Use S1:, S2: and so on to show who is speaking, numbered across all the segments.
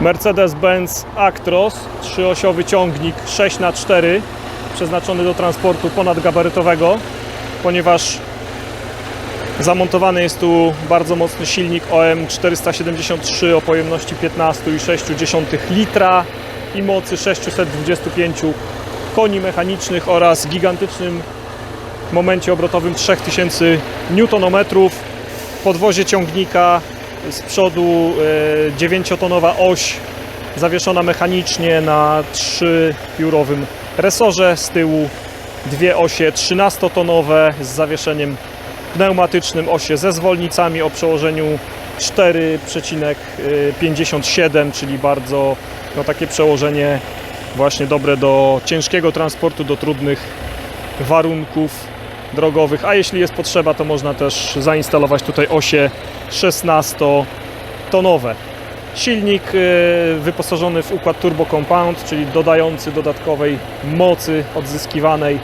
S1: Mercedes-Benz Actros, trzyosiowy ciągnik 6x4 przeznaczony do transportu ponadgabarytowego, ponieważ zamontowany jest tu bardzo mocny silnik OM 473 o pojemności 15,6 litra i mocy 625 koni mechanicznych oraz gigantycznym momencie obrotowym 3000 Nm. Podwozie ciągnika z przodu 9-tonowa oś zawieszona mechanicznie na 3-piórowym resorze, z tyłu dwie osie 13-tonowe z zawieszeniem pneumatycznym, osie ze zwolnicami o przełożeniu 4,57, czyli bardzo no, takie przełożenie właśnie dobre do ciężkiego transportu, do trudnych warunków drogowych, a jeśli jest potrzeba, to można też zainstalować tutaj osie 16-tonowe. Silnik y, wyposażony w układ Turbo Compound, czyli dodający dodatkowej mocy odzyskiwanej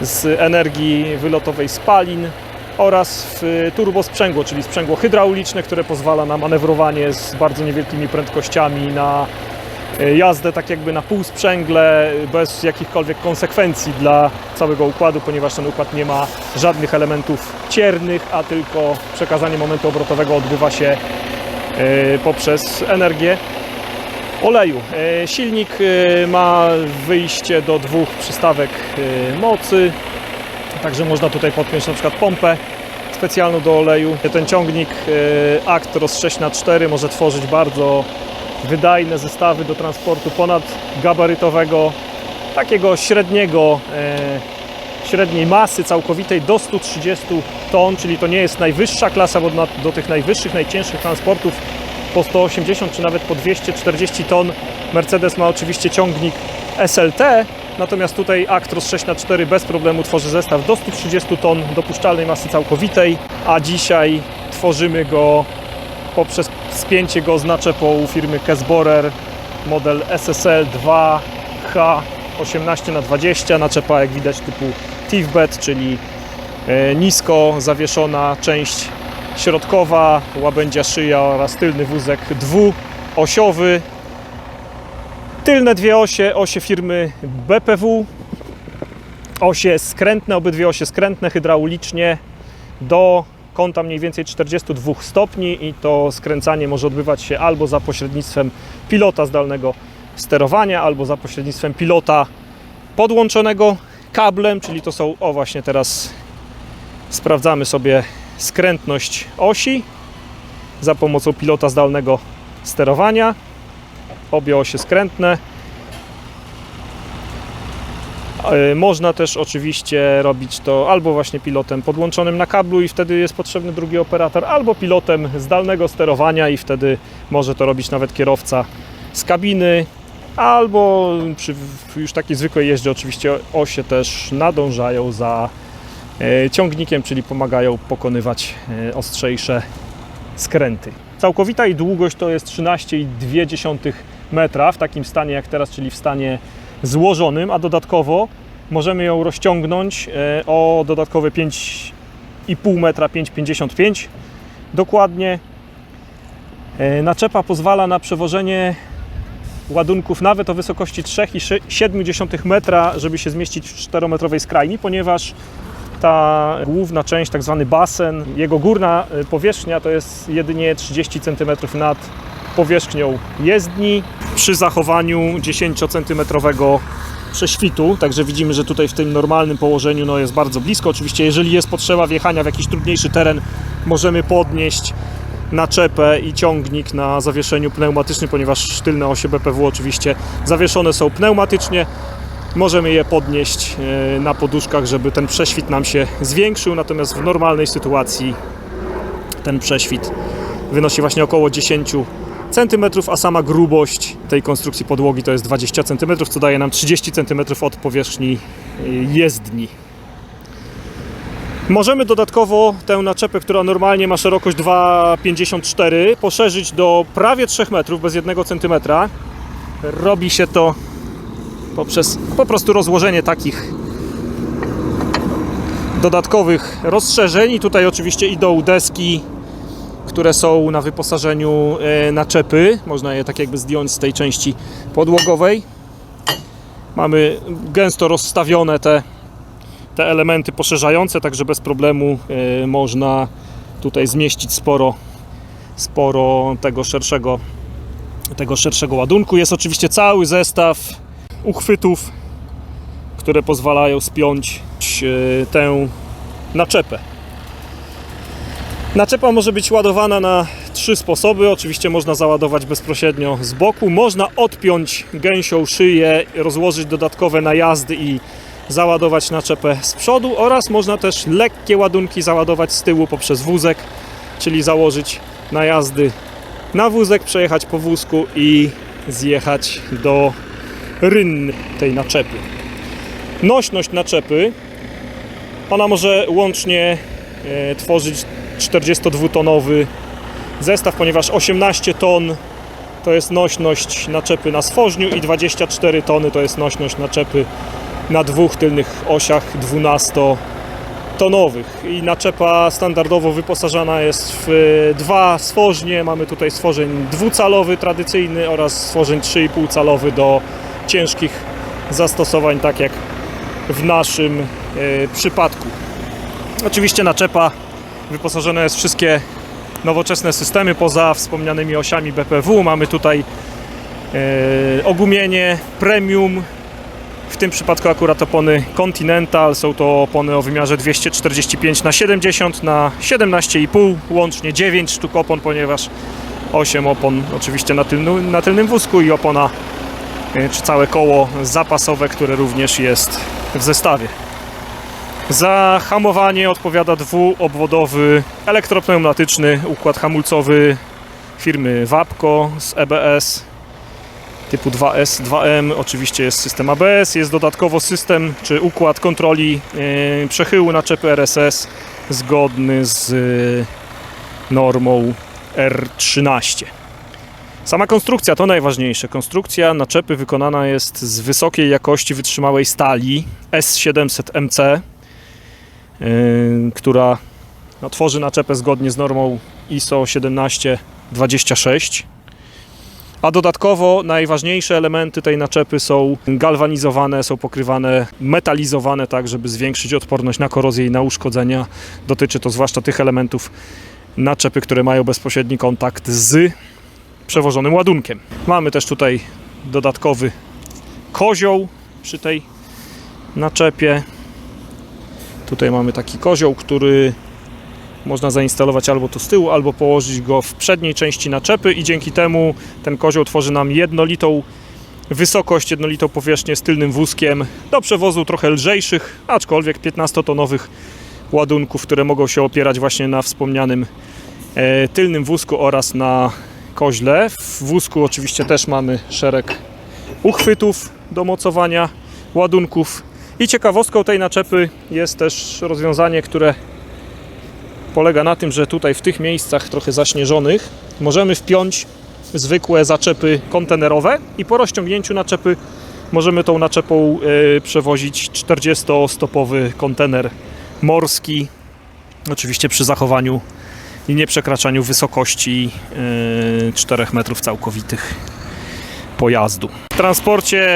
S1: z energii wylotowej spalin oraz w turbosprzęgło, czyli sprzęgło hydrauliczne, które pozwala na manewrowanie z bardzo niewielkimi prędkościami, na jazdę tak jakby na półsprzęgle, bez jakichkolwiek konsekwencji dla całego układu, ponieważ ten układ nie ma żadnych elementów ciernych, a tylko przekazanie momentu obrotowego odbywa się y, poprzez energię oleju. Y, Silnik ma wyjście do dwóch przystawek mocy, także można tutaj podpiąć na przykład pompę specjalną do oleju. Ten ciągnik Actros 6x4 może tworzyć bardzo wydajne zestawy do transportu ponadgabarytowego, takiego średniego, e, średniej masy całkowitej do 130 ton, czyli to nie jest najwyższa klasa, bo do tych najwyższych, najcięższych transportów po 180 czy nawet po 240 ton. Mercedes ma oczywiście ciągnik SLT, natomiast tutaj Actros 6x4 bez problemu tworzy zestaw do 130 ton dopuszczalnej masy całkowitej, a dzisiaj tworzymy go poprzez spięcie go z firmy Kesborer model SSL 2H 18x20 naczepa jak widać typu Tivbet, czyli e, nisko zawieszona część środkowa, łabędzia szyja oraz tylny wózek dwuosiowy. Tylne dwie osie, osie firmy BPW, osie skrętne, obydwie osie skrętne hydraulicznie do kąta mniej więcej 42 stopni i to skręcanie może odbywać się albo za pośrednictwem pilota zdalnego sterowania, albo za pośrednictwem pilota podłączonego kablem, czyli to są, o właśnie teraz sprawdzamy sobie skrętność osi za pomocą pilota zdalnego sterowania. Obie osie skrętne. E, Można też oczywiście robić to albo właśnie pilotem podłączonym na kablu i wtedy jest potrzebny drugi operator, albo pilotem zdalnego sterowania i wtedy może to robić nawet kierowca z kabiny, albo przy już takiej zwykłej jeździe oczywiście osie też nadążają za e, ciągnikiem, czyli pomagają pokonywać e, ostrzejsze skręty. Całkowita jej długość to jest 13,2 metra w takim stanie jak teraz, czyli w stanie złożonym, a dodatkowo możemy ją rozciągnąć e, o dodatkowe 5,5 metra, 5,55 dokładnie. E, Naczepa pozwala na przewożenie ładunków nawet o wysokości 3,7 metra, żeby się zmieścić w 4-metrowej skrajni, ponieważ ta główna część, tak zwany basen, jego górna y, powierzchnia to jest jedynie 30 cm nad powierzchnią jezdni przy zachowaniu 10 cm prześwitu, także widzimy, że tutaj w tym normalnym położeniu no, jest bardzo blisko. Oczywiście jeżeli jest potrzeba wjechania w jakiś trudniejszy teren, możemy podnieść naczepę i ciągnik na zawieszeniu pneumatycznym, ponieważ tylne osie BPW oczywiście zawieszone są pneumatycznie. Możemy je podnieść e, na poduszkach, żeby ten prześwit nam się zwiększył, natomiast w normalnej sytuacji ten prześwit wynosi właśnie około 10 cm, a sama grubość tej konstrukcji podłogi to jest 20 cm, co daje nam 30 cm od powierzchni e, jezdni. Możemy dodatkowo tę naczepę, która normalnie ma szerokość 2,54 poszerzyć do prawie 3 metrów bez 1 cm. Robi się to poprzez po prostu rozłożenie takich dodatkowych rozszerzeń. I tutaj oczywiście idą deski, które są na wyposażeniu e, naczepy. Można je tak jakby zdjąć z tej części podłogowej. Mamy gęsto rozstawione te, te elementy poszerzające, także bez problemu e, można tutaj zmieścić sporo, sporo tego szerszego, tego szerszego ładunku. Jest oczywiście cały zestaw uchwytów, które pozwalają spiąć e, tę naczepę. Naczepa może być ładowana na trzy sposoby. Oczywiście można załadować bezpośrednio z boku, można odpiąć gęsią szyję, rozłożyć dodatkowe najazdy i załadować naczepę z przodu oraz można też lekkie ładunki załadować z tyłu poprzez wózek, czyli założyć najazdy na wózek, przejechać po wózku i zjechać do rynny tej naczepy. Nośność naczepy ona może łącznie e, tworzyć 42-tonowy zestaw, ponieważ 18 ton to jest nośność naczepy na swoźniu i 24 tony to jest nośność naczepy na dwóch tylnych osiach 12-tonowych. I naczepa standardowo wyposażana jest w e, dwa swożnie. Mamy tutaj stworzeń dwucalowy tradycyjny oraz stworzeń 3,5 calowy do ciężkich zastosowań, tak jak w naszym e, przypadku. Oczywiście naczepa wyposażone jest wszystkie nowoczesne systemy poza wspomnianymi osiami BPW. Mamy tutaj e, ogumienie premium. W tym przypadku akurat opony Continental. Są to opony o wymiarze 245 na 70 na 17,5 łącznie 9 sztuk opon, ponieważ 8 opon oczywiście na, tylnu, na tylnym wózku i opona e, czy całe koło zapasowe, które również jest w zestawie. Za hamowanie odpowiada dwuobwodowy elektropneumatyczny układ hamulcowy firmy Wapco z EBS typu 2S, 2M. Oczywiście jest system ABS, jest dodatkowo system czy układ kontroli yy, przechyłu naczepy RSS zgodny z yy, normą R13. Sama konstrukcja to najważniejsze. Konstrukcja naczepy wykonana jest z wysokiej jakości wytrzymałej stali S700MC, yy, która no, tworzy naczepę zgodnie z normą ISO 1726. A dodatkowo najważniejsze elementy tej naczepy są galwanizowane, są pokrywane, metalizowane tak, żeby zwiększyć odporność na korozję i na uszkodzenia. Dotyczy to zwłaszcza tych elementów naczepy, które mają bezpośredni kontakt z przewożonym ładunkiem. Mamy też tutaj dodatkowy kozioł przy tej naczepie. Tutaj mamy taki kozioł, który można zainstalować albo tu z tyłu, albo położyć go w przedniej części naczepy i dzięki temu ten kozioł tworzy nam jednolitą wysokość, jednolitą powierzchnię z tylnym wózkiem do przewozu trochę lżejszych, aczkolwiek 15-tonowych ładunków, które mogą się opierać właśnie na wspomnianym e, tylnym wózku oraz na koźle. W wózku oczywiście też mamy szereg uchwytów do mocowania ładunków. I ciekawostką tej naczepy jest też rozwiązanie, które polega na tym, że tutaj w tych miejscach trochę zaśnieżonych możemy wpiąć zwykłe zaczepy kontenerowe i po rozciągnięciu naczepy możemy tą naczepą e, przewozić 40-stopowy kontener morski. Oczywiście przy zachowaniu i nie przekraczaniu wysokości e, 4 metrów całkowitych pojazdu. W transporcie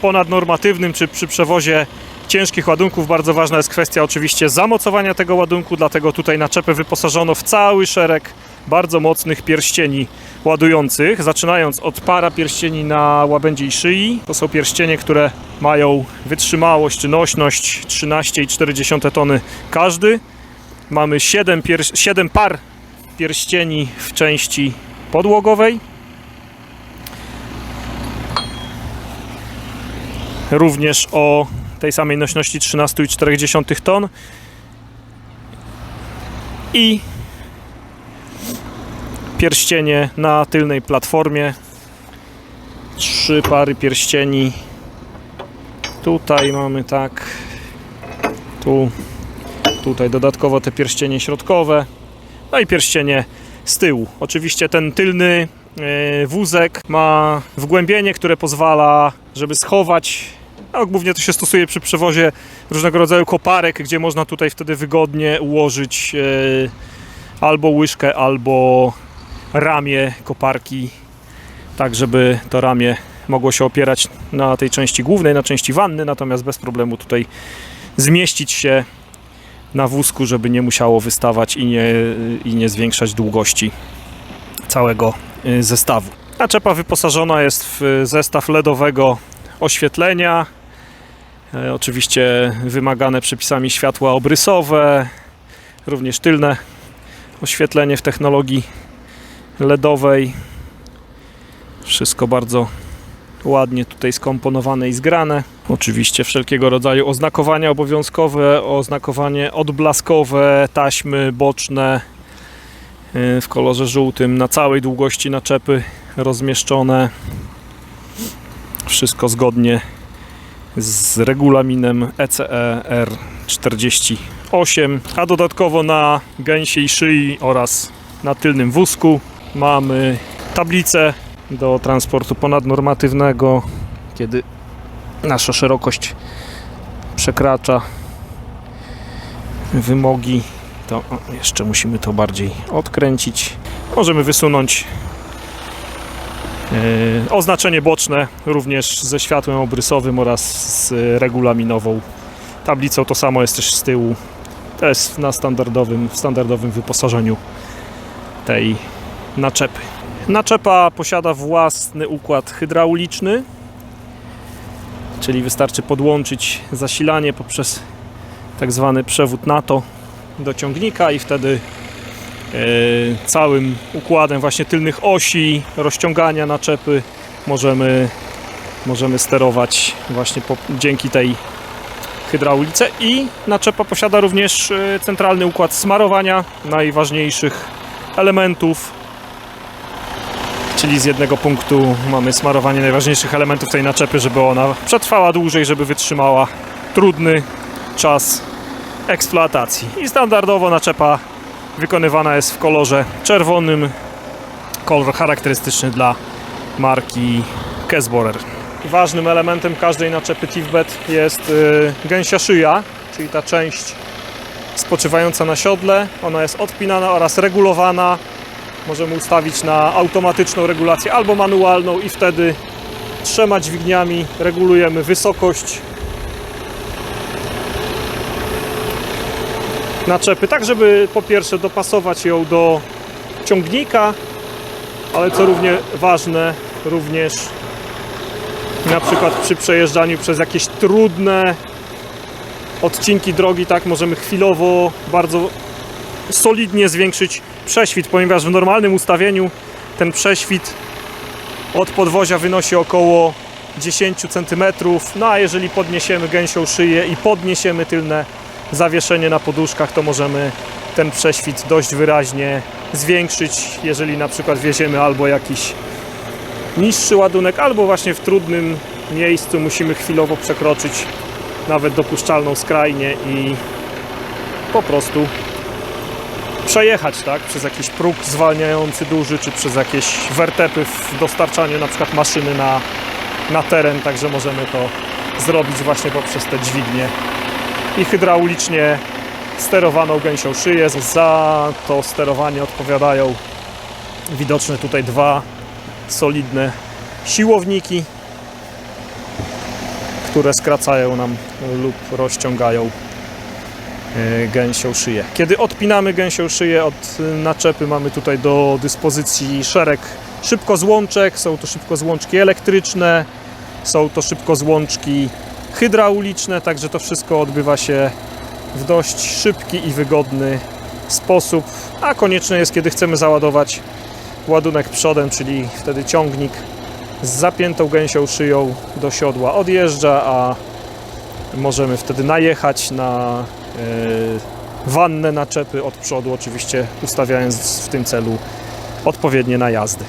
S1: ponadnormatywnym czy przy przewozie ciężkich ładunków bardzo ważna jest kwestia oczywiście zamocowania tego ładunku, dlatego tutaj naczepę wyposażono w cały szereg bardzo mocnych pierścieni ładujących, zaczynając od para pierścieni na łabędziej i szyi. To są pierścienie, które mają wytrzymałość czy nośność 13,4 tony każdy. Mamy 7, pier- 7 par pierścieni w części podłogowej. Również o tej samej nośności 13,4 ton. I pierścienie na tylnej platformie. Trzy pary pierścieni. Tutaj mamy tak. Tu Tutaj dodatkowo te pierścienie środkowe, no i pierścienie z tyłu. Oczywiście ten tylny e, wózek ma wgłębienie, które pozwala, żeby schować. No, głównie to się stosuje przy przewozie różnego rodzaju koparek, gdzie można tutaj wtedy wygodnie ułożyć albo łyżkę, albo ramię koparki, tak żeby to ramię mogło się opierać na tej części głównej, na części wanny, natomiast bez problemu tutaj zmieścić się na wózku, żeby nie musiało wystawać i nie, i nie zwiększać długości całego y, zestawu. Naczepa wyposażona jest w zestaw LEDowego oświetlenia. E, Oczywiście wymagane przepisami światła obrysowe, również tylne oświetlenie w technologii LEDowej. Wszystko bardzo ładnie tutaj skomponowane i zgrane. Oczywiście wszelkiego rodzaju oznakowania obowiązkowe, oznakowanie odblaskowe, taśmy boczne y, w kolorze żółtym na całej długości naczepy rozmieszczone. Wszystko zgodnie z regulaminem ECE R48, a dodatkowo na gęsiej szyi oraz na tylnym wózku mamy tablicę do transportu ponadnormatywnego, kiedy nasza szerokość przekracza wymogi, to jeszcze musimy to bardziej odkręcić. Możemy wysunąć oznaczenie boczne również ze światłem obrysowym oraz z regulaminową tablicą. To samo jest też z tyłu. To jest na standardowym, w standardowym wyposażeniu tej naczepy. Naczepa posiada własny układ hydrauliczny, czyli wystarczy podłączyć zasilanie poprzez tak zwany przewód NATO do ciągnika i wtedy e, całym układem właśnie tylnych osi rozciągania naczepy możemy, możemy sterować właśnie po, dzięki tej hydraulice i naczepa posiada również e, centralny układ smarowania najważniejszych elementów czyli z jednego punktu mamy smarowanie najważniejszych elementów tej naczepy, żeby ona przetrwała dłużej, żeby wytrzymała trudny czas eksploatacji. I standardowo naczepa wykonywana jest w kolorze czerwonym, kolor charakterystyczny dla marki Kesborer. Ważnym elementem każdej naczepy Tivbet jest y, gęsia szyja, czyli ta część spoczywająca na siodle. Ona jest odpinana oraz regulowana możemy ustawić na automatyczną regulację albo manualną i wtedy trzema dźwigniami regulujemy wysokość naczepy, tak żeby po pierwsze dopasować ją do ciągnika, ale co równie ważne, również na przykład przy przejeżdżaniu przez jakieś trudne odcinki drogi, tak możemy chwilowo bardzo solidnie zwiększyć prześwit, ponieważ w normalnym ustawieniu ten prześwit od podwozia wynosi około 10 cm. No a jeżeli podniesiemy gęsią szyję i podniesiemy tylne zawieszenie na poduszkach, to możemy ten prześwit dość wyraźnie zwiększyć, jeżeli na przykład wieziemy albo jakiś niższy ładunek, albo właśnie w trudnym miejscu musimy chwilowo przekroczyć nawet dopuszczalną skrajnię i po prostu przejechać, tak, przez jakiś próg zwalniający duży, czy przez jakieś wertepy w dostarczaniu na przykład maszyny na, na teren, także możemy to zrobić właśnie poprzez te dźwignie i hydraulicznie sterowaną gęsią szyję. Za to sterowanie odpowiadają widoczne tutaj dwa solidne siłowniki, które skracają nam lub rozciągają e, gęsią szyję. Kiedy odpinamy gęsią szyję od e, naczepy, mamy tutaj do dyspozycji szereg szybkozłączek. Są to szybkozłączki elektryczne, są to szybkozłączki hydrauliczne, także to wszystko odbywa się w dość szybki i wygodny sposób, a konieczne jest, kiedy chcemy załadować ładunek przodem, czyli wtedy ciągnik z zapiętą gęsią szyją do siodła odjeżdża, a możemy wtedy najechać na e, wannę naczepy od przodu, oczywiście ustawiając w tym celu odpowiednie najazdy.